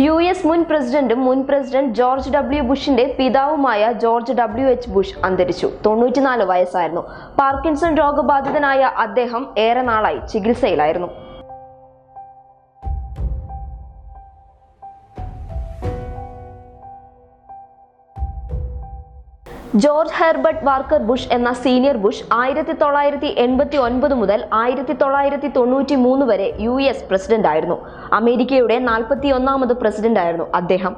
U S മുൻ പ്രസിഡന്റും മുൻ പ്രസിഡന്റ് ജോർജ് ഡബ്ല്യു ബുഷിന്റെ പിതാവുമായ ജോർജ് ഡബ്ല്യു എച്ച് ബുഷ് അന്തരിച്ചു. തൊണ്ണൂറ്റിനാല് വയസ്സായിരുന്നു. പാർക്കിൻസൺ രോഗബാധിതനായ അദ്ദേഹം ഏറെ നാളായി ചികിത്സയിലായിരുന്നു. ജോർജ് ഹെർബർട്ട് വാർക്കർ ബുഷ് എന്ന സീനിയർ ബുഷ് ആയിരത്തി തൊള്ളായിരത്തി എൺപത്തി ഒൻപത് മുതൽ ആയിരത്തി തൊള്ളായിരത്തി തൊണ്ണൂറ്റി മൂന്ന് വരെ യു എസ് പ്രസിഡന്റ് ആയിരുന്നു അമേരിക്കയുടെ നാൽപ്പത്തി ഒന്നാമത് പ്രസിഡന്റ് ആയിരുന്നു അദ്ദേഹം.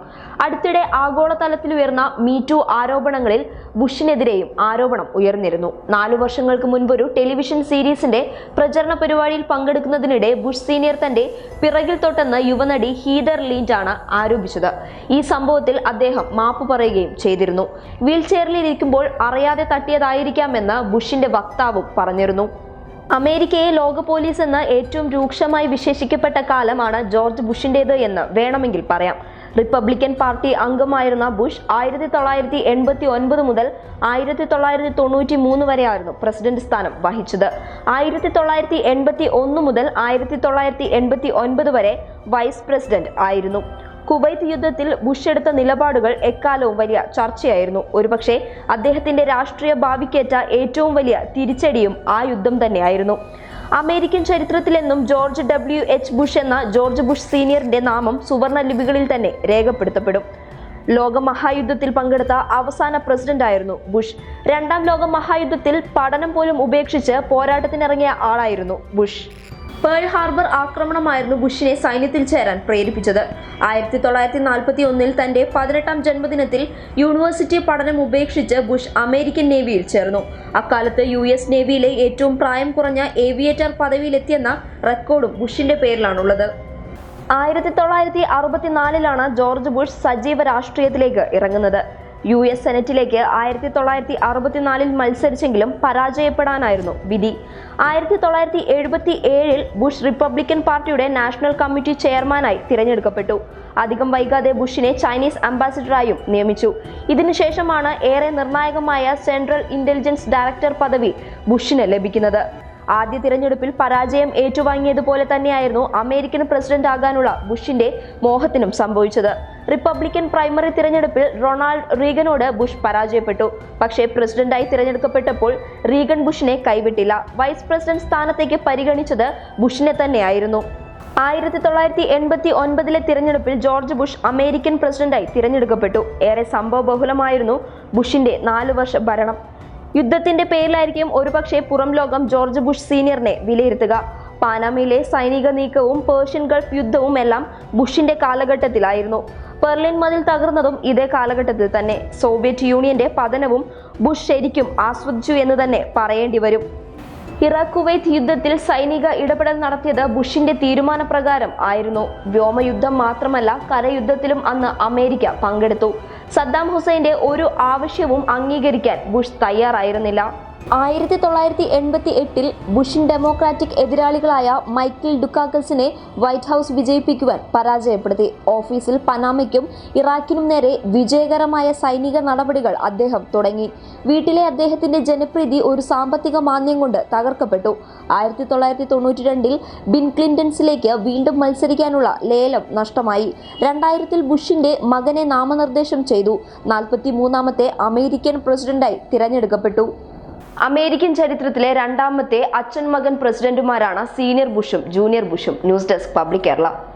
അടുത്തിടെ ആഗോളതലത്തിൽ ഉയർന്ന മീറ്റു ആരോപണങ്ങളിൽ ബുഷിനെതിരെയും ആരോപണം ഉയർന്നിരുന്നു. നാലു വർഷങ്ങൾക്ക് മുൻപൊരു ടെലിവിഷൻ സീരീസിന്റെ പ്രചരണ പരിപാടിയിൽ പങ്കെടുക്കുന്നതിനിടെ ബുഷ് സീനിയർ തന്റെ പിറകിൽ തൊട്ടെന്ന് യുവനടി ഹീദർ ലീൻഡാണ് ആരോപിച്ചത്. ഈ സംഭവത്തിൽ അദ്ദേഹം മാപ്പ് പറയുകയും ചെയ്തിരുന്നു. വീൽ ചെയറിലിരിക്കുമ്പോൾ അറിയാതെ തട്ടിയതായിരിക്കാമെന്ന് ബുഷിന്റെ വക്താവും പറഞ്ഞിരുന്നു. അമേരിക്കയെ ലോക പോലീസ് എന്ന് ഏറ്റവും രൂക്ഷമായി വിശേഷിക്കപ്പെട്ട കാലമാണ് ജോർജ് ബുഷിന്റേത് എന്ന് വേണമെങ്കിൽ പറയാം. റിപ്പബ്ലിക്കൻ പാർട്ടി അംഗമായിരുന്ന ബുഷ് ആയിരത്തി തൊള്ളായിരത്തി എൺപത്തി ഒൻപത് മുതൽ ആയിരത്തി തൊള്ളായിരത്തി തൊണ്ണൂറ്റി മൂന്ന് വരെയായിരുന്നു പ്രസിഡന്റ് സ്ഥാനം വഹിച്ചത്. ആയിരത്തി തൊള്ളായിരത്തി എൺപത്തി ഒന്ന് മുതൽ ആയിരത്തി തൊള്ളായിരത്തി എൺപത്തി ഒൻപത് വരെ വൈസ് പ്രസിഡന്റ് ആയിരുന്നു. കുവൈത്ത് യുദ്ധത്തിൽ ബുഷ് എടുത്ത നിലപാടുകൾ എക്കാലവും വലിയ ചർച്ചയായിരുന്നു. ഒരുപക്ഷെ അദ്ദേഹത്തിന്റെ രാഷ്ട്രീയ ഭാവിക്കേറ്റ ഏറ്റവും വലിയ തിരിച്ചടിയും ആ യുദ്ധം തന്നെയായിരുന്നു. അമേരിക്കൻ ചരിത്രത്തിലെന്നും ജോർജ് ഡബ്ല്യു എച്ച് ബുഷ് എന്ന ജോർജ് ബുഷ് സീനിയറിന്റെ നാമം സുവർണ ലിപികളിൽ തന്നെ രേഖപ്പെടുത്തപ്പെടും. ലോക മഹായുദ്ധത്തിൽ പങ്കെടുത്ത അവസാന പ്രസിഡന്റ് ആയിരുന്നു ബുഷ്. രണ്ടാം ലോക മഹായുദ്ധത്തിൽ പഠനം പോലും ഉപേക്ഷിച്ച് പോരാട്ടത്തിനിറങ്ങിയ ആളായിരുന്നു ബുഷ്. പേൾ ഹാർബർ ആക്രമണമായിരുന്നു ബുഷിനെ സൈന്യത്തിൽ ചേരാൻ പ്രേരിപ്പിച്ചത്. ആയിരത്തി തൊള്ളായിരത്തി നാൽപ്പത്തി ഒന്നിൽ തന്റെ പതിനെട്ടാം ജന്മദിനത്തിൽ യൂണിവേഴ്സിറ്റി പഠനം ഉപേക്ഷിച്ച് ബുഷ് അമേരിക്കൻ നേവിയിൽ ചേർന്നു. അക്കാലത്ത് യു എസ് നേവിയിലെ ഏറ്റവും പ്രായം കുറഞ്ഞ ഏവിയേറ്റർ പദവിയിലെത്തിയെന്ന റെക്കോർഡും ബുഷിന്റെ പേരിലാണുള്ളത്. ആയിരത്തി തൊള്ളായിരത്തി അറുപത്തിനാലിലാണ് ജോർജ് ബുഷ് സജീവ രാഷ്ട്രീയത്തിലേക്ക് ഇറങ്ങുന്നത്. യു എസ് സെനറ്റിലേക്ക് ആയിരത്തി തൊള്ളായിരത്തി അറുപത്തിനാലിൽ മത്സരിച്ചെങ്കിലും പരാജയപ്പെടാനായിരുന്നു വിധി. ആയിരത്തി തൊള്ളായിരത്തി എഴുപത്തി ഏഴിൽ ബുഷ് റിപ്പബ്ലിക്കൻ പാർട്ടിയുടെ നാഷണൽ കമ്മിറ്റി ചെയർമാനായി തിരഞ്ഞെടുക്കപ്പെട്ടു. അധികം വൈകാതെ ബുഷിനെ ചൈനീസ് അംബാസിഡറായും നിയമിച്ചു. ഇതിനുശേഷമാണ് ഏറെ നിർണായകമായ സെൻട്രൽ ഇന്റലിജൻസ് ഡയറക്ടർ പദവി ബുഷിന് ലഭിക്കുന്നത്. ആദ്യ തിരഞ്ഞെടുപ്പിൽ പരാജയം ഏറ്റുവാങ്ങിയതുപോലെ തന്നെയായിരുന്നു അമേരിക്കൻ പ്രസിഡന്റ് ആകാനുള്ള ബുഷിന്റെ മോഹത്തിനും സംഭവിച്ചത്. റിപ്പബ്ലിക്കൻ പ്രൈമറി തിരഞ്ഞെടുപ്പിൽ റൊണാൾഡ് റീഗനോട് ബുഷ് പരാജയപ്പെട്ടു. പക്ഷേ പ്രസിഡന്റായി തിരഞ്ഞെടുക്കപ്പെട്ടപ്പോൾ റീഗൻ ബുഷിനെ കൈവിട്ടില്ല. വൈസ് പ്രസിഡന്റ് സ്ഥാനത്തേക്ക് പരിഗണിച്ചത് ബുഷിനെ തന്നെയായിരുന്നു. ആയിരത്തി തൊള്ളായിരത്തി എൺപത്തി ഒൻപതിലെ തിരഞ്ഞെടുപ്പിൽ ജോർജ് ബുഷ് അമേരിക്കൻ പ്രസിഡന്റായി തിരഞ്ഞെടുക്കപ്പെട്ടു. ഏറെ സംഭവബഹുലമായിരുന്നു ബുഷിന്റെ നാലു വർഷ ഭരണം. യുദ്ധത്തിന്റെ പേരിലായിരിക്കും ഒരുപക്ഷെ പുറം ലോകം ജോർജ് ബുഷ് സീനിയറിനെ വിലയിരുത്തുക. പാനാമയിലെ സൈനിക നീക്കവും പേർഷ്യൻ ഗൾഫ് യുദ്ധവും എല്ലാം ബുഷിന്റെ കാലഘട്ടത്തിലായിരുന്നു. പെർലിൻ മതിൽ തകർന്നതും ഇതേ കാലഘട്ടത്തിൽ തന്നെ. സോവിയറ്റ് യൂണിയന്റെ പതനവും ബുഷ് ശരിക്കും ആസ്വദിച്ചു എന്ന് തന്നെ പറയേണ്ടി വരും. ഇറാഖ് കുവൈത്ത് യുദ്ധത്തിൽ സൈനിക ഇടപെടൽ നടത്തിയത് ബുഷിന്റെ തീരുമാനപ്രകാരം ആയിരുന്നു. വ്യോമയുദ്ധം മാത്രമല്ല കരയുദ്ധത്തിലും അന്ന് അമേരിക്ക പങ്കെടുത്തു. സദ്ദാം ഹുസൈന്റെ ഒരു ആവശ്യവും അംഗീകരിക്കാൻ ബുഷ് തയ്യാറായിരുന്നില്ല. ആയിരത്തി തൊള്ളായിരത്തി എൺപത്തി എട്ടിൽ ബുഷിൻ ഡെമോക്രാറ്റിക് എതിരാളികളായ മൈക്കിൾ ഡുക്കാക്കൽസിനെ വൈറ്റ് ഹൗസ് വിജയിപ്പിക്കുവാൻ പരാജയപ്പെടുത്തി. ഓഫീസിൽ പനാമയ്ക്കും ഇറാഖിനും നേരെ വിജയകരമായ സൈനിക നടപടികൾ അദ്ദേഹം തുടങ്ങി. വീട്ടിലെ അദ്ദേഹത്തിന്റെ ജനപ്രീതി ഒരു സാമ്പത്തിക മാന്യം കൊണ്ട് തകർക്കപ്പെട്ടു. ആയിരത്തി തൊള്ളായിരത്തി തൊണ്ണൂറ്റി രണ്ടിൽ ബിൻ ക്ലിന്റൺസിലേക്ക് വീണ്ടും മത്സരിക്കാനുള്ള ലേലം നഷ്ടമായി. രണ്ടായിരത്തിൽ ബുഷിന്റെ മകനെ നാമനിർദ്ദേശം ചെയ്തു. നാൽപ്പത്തി മൂന്നാമത്തെ അമേരിക്കൻ പ്രസിഡന്റായി തിരഞ്ഞെടുക്കപ്പെട്ടു. അമേരിക്കൻ ചരിത്രത്തിലെ രണ്ടാമത്തെ അച്ഛൻ മകൻ പ്രസിഡന്റുമാരാണ് സീനിയർ ബുഷും junior ബുഷും. News desk public Kerala.